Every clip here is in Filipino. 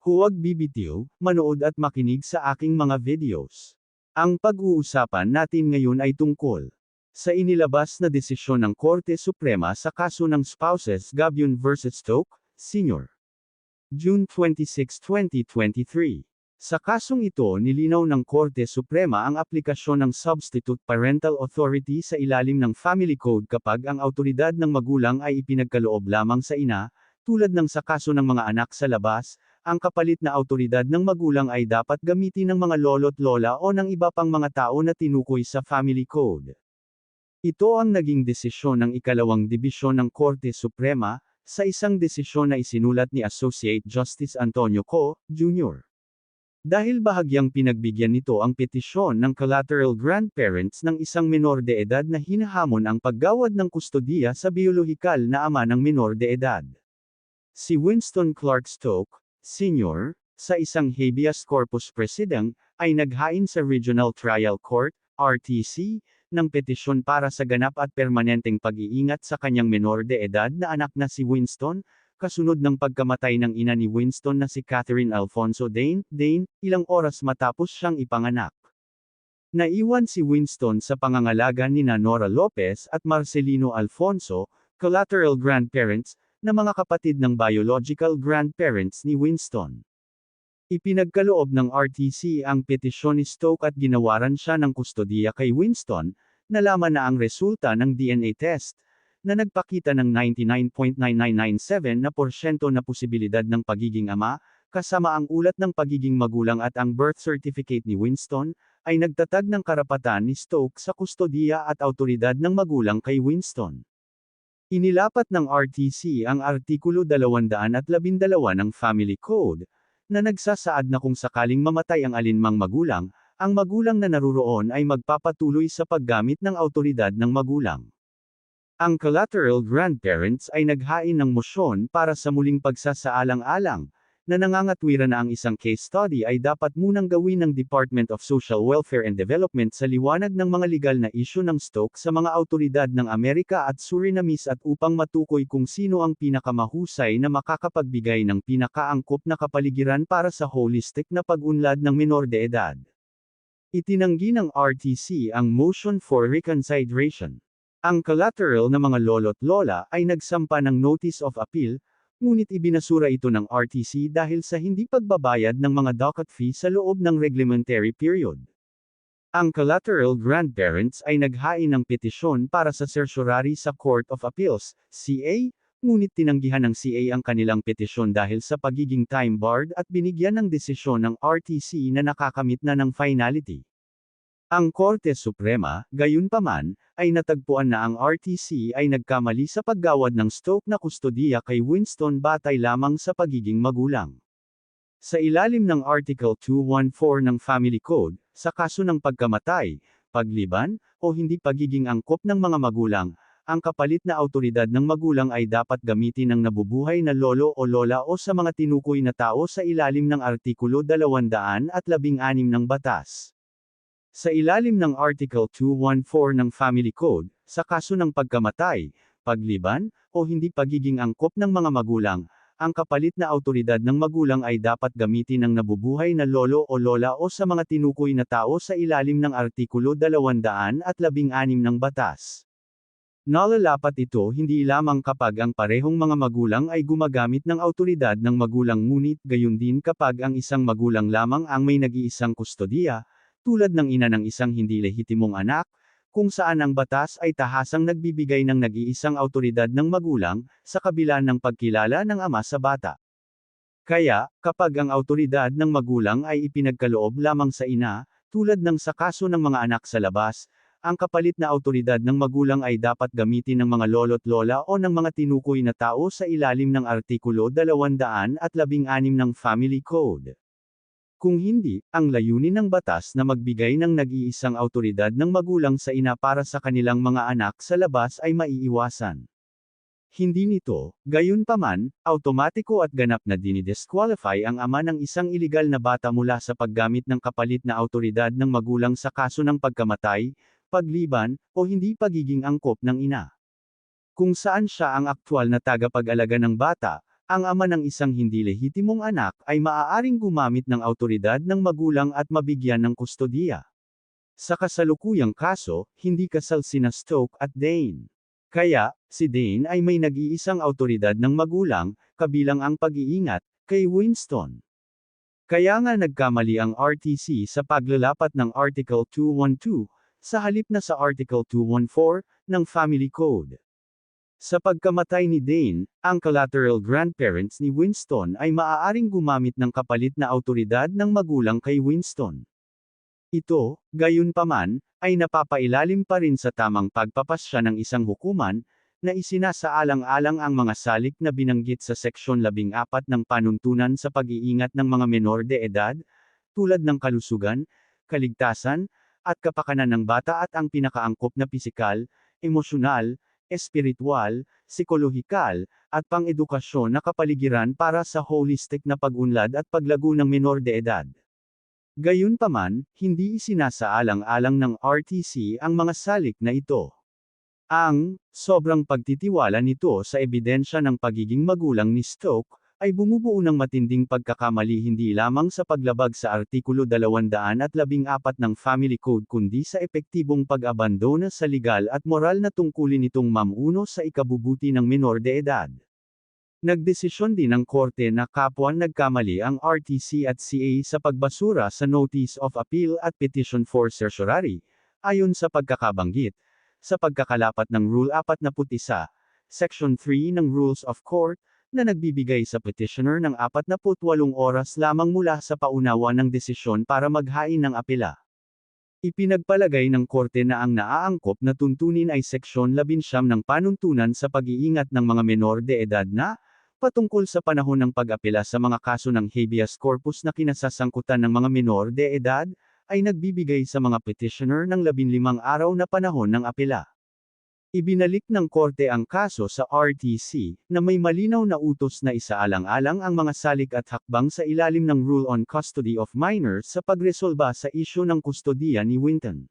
Huwag bibitiw, manood at makinig sa aking mga videos. Ang pag-uusapan natin ngayon ay tungkol sa inilabas na desisyon ng Korte Suprema sa kaso ng spouses Gabion vs. Stoke, Sr. June 26, 2023. Sa kasong ito nilinaw ng Korte Suprema ang aplikasyon ng Substitute Parental Authority sa ilalim ng Family Code kapag ang autoridad ng magulang ay ipinagkaloob lamang sa ina, tulad ng sa kaso ng mga anak sa labas, ang kapalit na autoridad ng magulang ay dapat gamitin ng mga lolo't lola o ng iba pang mga tao na tinukoy sa Family Code. Ito ang naging desisyon ng ikalawang dibisyon ng Korte Suprema, sa isang desisyon na isinulat ni Associate Justice Antonio Co., Jr. Dahil bahagyang pinagbigyan nito ang petisyon ng collateral grandparents ng isang menor de edad na hinahamon ang paggawad ng kustodiya sa biolohikal na ama ng menor de edad. Si Winston Clark Stoke, Sr., sa isang habeas corpus proceeding, ay naghain sa Regional Trial Court, RTC, ng petisyon para sa ganap at permanenteng pag-iingat sa kanyang menor de edad na anak na si Winston, kasunod ng pagkamatay ng ina ni Winston na si Catherine Alfonso Dane, Dane, ilang oras matapos siyang ipanganak. Naiwan si Winston sa pangangalaga ni Nora Lopez at Marcelino Alfonso, collateral grandparents, na mga kapatid ng biological grandparents ni Winston. Ipinagkaloob ng RTC ang petisyon ni Stoke at ginawaran siya ng kustodiya kay Winston, nalaman na ang resulta ng DNA test, na nagpakita ng 99.9997 na porsyento na posibilidad ng pagiging ama, kasama ang ulat ng pagiging magulang at ang birth certificate ni Winston, ay nagtatag ng karapatan ni Stoke sa kustodiya at autoridad ng magulang kay Winston. Inilapat ng RTC ang Artikulo 212 ng Family Code, na nagsasaad na kung sakaling mamatay ang alinmang magulang, ang magulang na naruroon ay magpapatuloy sa paggamit ng autoridad ng magulang. Ang collateral grandparents ay naghain ng mosyon para sa muling pagsasaalang-alang, na nangangatwiran na ang isang case study ay dapat munang gawin ng Department of Social Welfare and Development sa liwanag ng mga legal na isyu ng Stoke sa mga autoridad ng Amerika at Surinamese at upang matukoy kung sino ang pinakamahusay na makakapagbigay ng pinakaangkop na kapaligiran para sa holistic na pag-unlad ng menor de edad. Itinanggi ng RTC ang motion for reconsideration. Ang collateral na mga lolo't lola ay nagsampa ng notice of appeal, ngunit ibinasura ito ng RTC dahil sa hindi pagbabayad ng mga docket fee sa loob ng reglementary period. Ang collateral grandparents ay naghain ng petisyon para sa certiorari sa Court of Appeals, CA, ngunit tinanggihan ng CA ang kanilang petisyon dahil sa pagiging time-barred at binigyan ng desisyon ng RTC na nakakamit na ng finality. Ang Korte Suprema, gayunpaman, ay natagpuan na ang RTC ay nagkamali sa paggawad ng Stoke na kustodiya kay Winston batay lamang sa pagiging magulang. Sa ilalim ng Article 214 ng Family Code, sa kaso ng pagkamatay, pagliban, o hindi pagiging angkop ng mga magulang, ang kapalit na autoridad ng magulang ay dapat gamitin ng nabubuhay na lolo o lola o sa mga tinukoy na tao sa ilalim ng Artikulo 216 ng Batas. Sa ilalim ng Article 214 ng Family Code, sa kaso ng pagkamatay, pagliban, o hindi pagiging angkop ng mga magulang, ang kapalit na autoridad ng magulang ay dapat gamitin ng nabubuhay na lolo o lola o sa mga tinukoy na tao sa ilalim ng Artikulo 216 ng Batas. Nalalapat ito hindi lamang kapag ang parehong mga magulang ay gumagamit ng autoridad ng magulang ngunit gayon din kapag ang isang magulang lamang ang may nag-iisang kustodiya, tulad ng ina ng isang hindi lehitimong anak, kung saan ang batas ay tahasang nagbibigay ng nag-iisang autoridad ng magulang, sa kabila ng pagkilala ng ama sa bata. Kaya, kapag ang autoridad ng magulang ay ipinagkaloob lamang sa ina, tulad ng sa kaso ng mga anak sa labas, ang kapalit na autoridad ng magulang ay dapat gamitin ng mga lolo't lola o ng mga tinukoy na tao sa ilalim ng Artikulo 216 ng Family Code. Kung hindi, ang layunin ng batas na magbigay ng nag-iisang autoridad ng magulang sa ina para sa kanilang mga anak sa labas ay maiiwasan. Hindi nito, gayunpaman, automatiko at ganap na dinidisqualify ang ama ng isang iligal na bata mula sa paggamit ng kapalit na autoridad ng magulang sa kaso ng pagkamatay, pagliban, o hindi pagiging angkop ng ina. Kung saan siya ang aktwal na tagapag-alaga ng bata, ang ama ng isang hindi lehitimong anak ay maaaring gumamit ng autoridad ng magulang at mabigyan ng kustodiya. Sa kasalukuyang kaso, hindi kasal sina Stoke at Dane. Kaya, si Dane ay may nag-iisang autoridad ng magulang, kabilang ang pag-iingat, kay Winston. Kaya nga nagkamali ang RTC sa paglalapat ng Article 212, sa halip na sa Article 214, ng Family Code. Sa pagkamatay ni Dane, ang collateral grandparents ni Winston ay maaaring gumamit ng kapalit na autoridad ng magulang kay Winston. Ito, gayunpaman, ay napapailalim pa rin sa tamang pagpapasya ng isang hukuman, na isinasaalang-alang ang mga salik na binanggit sa Seksyon 14 ng Panuntunan sa Pag-iingat ng mga Menor de Edad, tulad ng kalusugan, kaligtasan, at kapakanan ng bata at ang pinakaangkop na pisikal, emosyonal, espiritual, psikolohikal, at pang-edukasyon na kapaligiran para sa holistic na pag-unlad at paglago ng menor de edad. Gayunpaman, hindi isinasaalang-alang ng RTC ang mga salik na ito. Ang sobrang pagtitiwala nito sa ebidensya ng pagiging magulang ni Stoke ay bumubuo ng matinding pagkakamali hindi lamang sa paglabag sa Artikulo 214 ng Family Code kundi sa epektibong pag-abandona sa legal at moral na tungkulin nitong mamuno sa ikabubuti ng menor de edad. Nagdesisyon din ng korte na kapwa nagkamali ang RTC at CA sa pagbasura sa Notice of Appeal at Petition for Certiorari, ayon sa pagkakabanggit, sa pagkakalapat ng Rule 41, Section 3 ng Rules of Court, na nagbibigay sa petitioner ng 48 oras lamang mula sa paunawa ng desisyon para maghain ng apela. Ipinagpalagay ng korte na ang naaangkop na tuntunin ay seksyon 11 ng panuntunan sa pag-iingat ng mga menor de edad na, patungkol sa panahon ng pag-apela sa mga kaso ng habeas corpus na kinasasangkutan ng mga menor de edad, ay nagbibigay sa mga petitioner ng 15 araw na panahon ng apela. Ibinalik ng korte ang kaso sa RTC, na may malinaw na utos na isaalang-alang ang mga salik at hakbang sa ilalim ng Rule on Custody of Minors sa pagresolba sa isyu ng kustodiya ni Winton.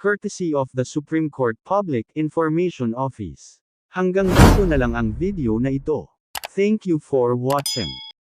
Courtesy of the Supreme Court Public Information Office. Hanggang dito na lang ang video na ito. Thank you for watching.